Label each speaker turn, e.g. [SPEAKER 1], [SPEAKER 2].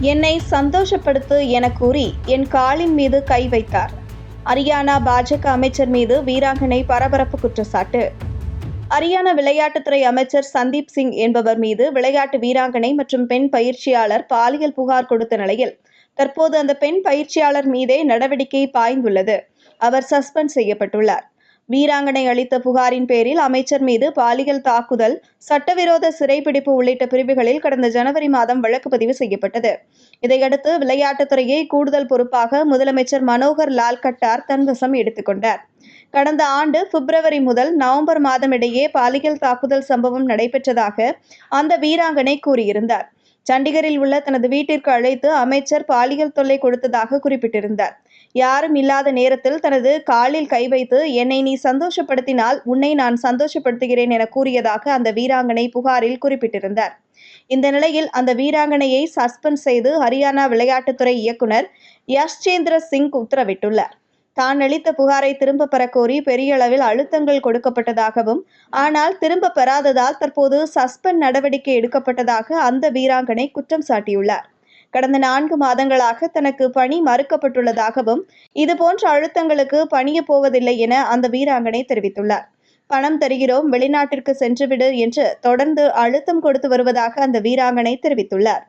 [SPEAKER 1] என்னை சந்தோஷப்படுத்து என கூறி என் காலின் மீது கை வைத்தார். அரியானா பாஜக அமைச்சர் மீது வீராங்கனை பரபரப்பு குற்றச்சாட்டு. அரியானா விளையாட்டுத்துறை அமைச்சர் சந்தீப் சிங் என்பவர் மீது விளையாட்டு வீராங்கனை மற்றும் பெண் பயிற்சியாளர் பாலியல் புகார் கொடுத்த நிலையில் தற்போது அந்த பெண் பயிற்சியாளர் மீதே நடவடிக்கை பாய்ந்துள்ளது. அவர் சஸ்பெண்ட் செய்யப்பட்டுள்ளார். வீராங்கனை அளித்த புகாரின் பேரில் அமைச்சர் மீது பாலியல் தாக்குதல் சட்டவிரோத சிறைப்பிடிப்பு உள்ளிட்ட பிரிவுகளில் கடந்த ஜனவரி மாதம் வழக்கு பதிவு செய்யப்பட்டது. இதையடுத்து விளையாட்டுத்துறையை கூடுதல் பொறுப்பாக முதலமைச்சர் மனோகர் லால் கட்டார் தன்வசம் எடுத்துக்கொண்டார் கடந்த ஆண்டு பிப்ரவரி முதல் நவம்பர் மாதம் இடையே பாலியல் தாக்குதல் சம்பவம் நடைபெற்றதாக அந்த வீராங்கனை கூறியிருந்தார். சண்டிகரில் உள்ள தனது வீட்டிற்கு அழைத்து அமைச்சர் பாலியல் தொல்லை கொடுத்ததாக குறிப்பிட்டிருந்தார். யாரும் இல்லாத நேரத்தில் தனது காலில் கை வைத்து என்னை நீ சந்தோஷப்படுத்தினால் உன்னை நான் சந்தோஷப்படுத்துகிறேன் என கூறியதாக அந்த வீராங்கனை புகாரில் குறிப்பிட்டிருந்தார். இந்த நிலையில் அந்த வீராங்கனையை சஸ்பெண்ட் செய்து ஹரியானா விளையாட்டுத்துறை இயக்குனர் யஷ்சேந்திர சிங் உத்தரவிட்டுள்ளார். தான் அளித்த புகாரை திரும்ப பெற கோரி பெரிய அளவில் அழுத்தங்கள் கொடுக்கப்பட்டதாகவும் ஆனால் திரும்ப பெறாததால் தற்போது சஸ்பெண்ட் நடவடிக்கை எடுக்கப்பட்டதாக அந்த வீராங்கனை குற்றம் சாட்டியுள்ளார். கடந்த நான்கு மாதங்களாக தனக்கு பணி மறுக்கப்பட்டுள்ளதாகவும் இதுபோன்ற அழுத்தங்களுக்கு பணிய போவதில்லை என அந்த வீராங்கனை தெரிவித்துள்ளார். பணம் தருகிறோம் வெளிநாட்டிற்கு சென்றுவிடு என்று தொடர்ந்து அழுத்தம் கொடுத்து வருவதாக அந்த வீராங்கனை தெரிவித்துள்ளார்.